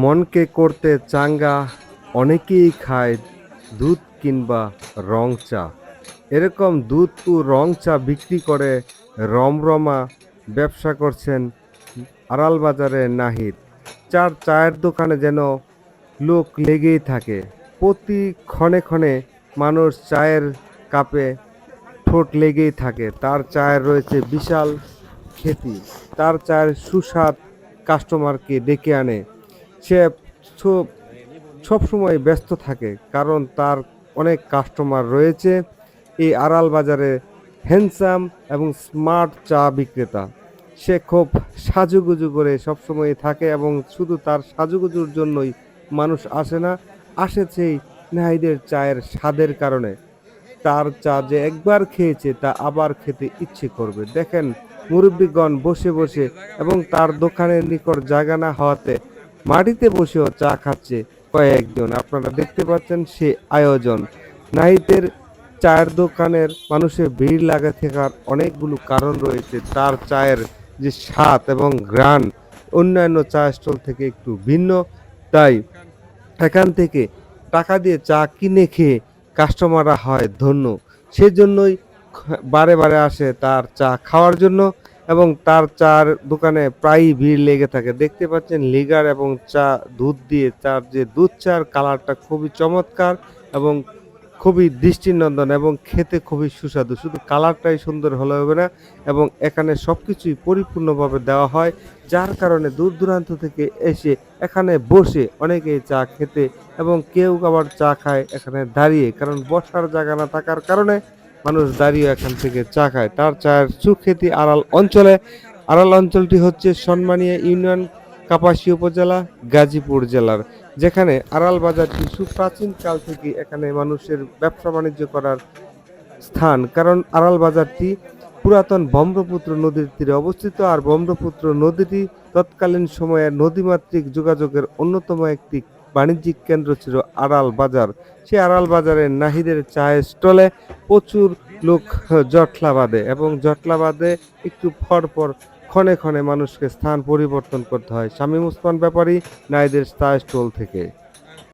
মনকে করতে চাঙ্গা অনেকেই খায় দুধ কিংবা রং চা। এরকম দুধ ও রং চা বিক্রি করে রমরমা ব্যবসা করছেন আড়াল বাজারে নাহিদ। চার চায়ের দোকানে যেন লোক লেগেই থাকে। প্রতি ক্ষণে ক্ষণে মানুষ চায়ের কাপে ঠোঁট লেগেই থাকে। তার চায়ের রয়েছে বিশাল খ্যাতি। তার চায়ের সুস্বাদ কাস্টমারকে ডেকে আনে। সে সব সবসময় ব্যস্ত থাকে, কারণ তার অনেক কাস্টমার রয়েছে। এই আড়াল বাজারে হ্যান্ডসাম এবং স্মার্ট চা বিক্রেতা। সে খুব সাজুগুজু করে সবসময় থাকে এবং শুধু তার সাজুগুজুর জন্যই মানুষ আসে না আসেছেই নাহিদের চায়ের স্বাদের কারণে। তার চা যে একবার খেয়েছে, তা আবার খেতে ইচ্ছে করবে। দেখেন, মুরব্বীগণ বসে বসে এবং তার দোকানের নিকট জায়গা না হওয়াতে মাটিতে বসেও চা খাচ্ছে কয়েকজন। আপনারা দেখতে পাচ্ছেন সে আয়োজন। নাহিদের চায়ের দোকানের মানুষের ভিড় লাগা থাকার অনেকগুলো কারণ রয়েছে। তার চায়ের যে স্বাদ এবং গ্রান অন্যান্য চা স্টল থেকে একটু ভিন্ন। তাই এখান থেকে টাকা দিয়ে চা কিনে খেয়ে কাস্টমাররা হয় ধন্য। সেজন্যই বারে বারে আসে তার চা খাওয়ার জন্য। এবং তার চার দোকানে প্রায়ই ভিড় লেগে থাকে। দেখতে পাচ্ছেন লিগার এবং চা দুধ দিয়ে চার যে দুধ চার কালারটা খুবই চমৎকার এবং খুবই দৃষ্টিনন্দন এবং খেতে খুবই সুস্বাদু। শুধু কালারটাই সুন্দর হলে হবে না এবং এখানে সব কিছুই পরিপূর্ণভাবে দেওয়া হয়, যার কারণে দূর দূরান্ত থেকে এসে এখানে বসে অনেকেই চা খেতে এবং কেউ আবার চা খায় এখানে দাঁড়িয়ে। কারণ বসার জায়গা না থাকার কারণে মানুষ দাঁড়িয়ে এখান থেকে চা খায়। তার চায়ের সুখ্যাতি আড়াল অঞ্চলে। আড়াল অঞ্চলটি হচ্ছে সম্মানীয় ইউনিয়ন কাপাসী উপজেলা, গাজীপুর জেলার, যেখানে আড়াল বাজারটি সুপ্রাচীন কাল থেকে এখানে মানুষের ব্যবসা বাণিজ্য করার স্থান। কারণ আড়াল বাজারটি পুরাতন ব্রহ্মপুত্র নদীর তীরে অবস্থিত, আর ব্রহ্মপুত্র নদীটি তৎকালীন সময়ে নদীমাতৃক যোগাযোগের অন্যতম একটি বাণিজ্যিক কেন্দ্র ছিল আড়াল বাজার। সেই আড়াল বাজারে নাহিদের চায়ের স্টলে প্রচুর লোক জটলা বাঁধে এবং জটলা বাঁধে একটু ফর পর ক্ষণে ক্ষণে মানুষকে স্থান পরিবর্তন করতে হয়। স্বামী ওসমান ব্যাপারী, নাহিদের চা স্টল থেকে।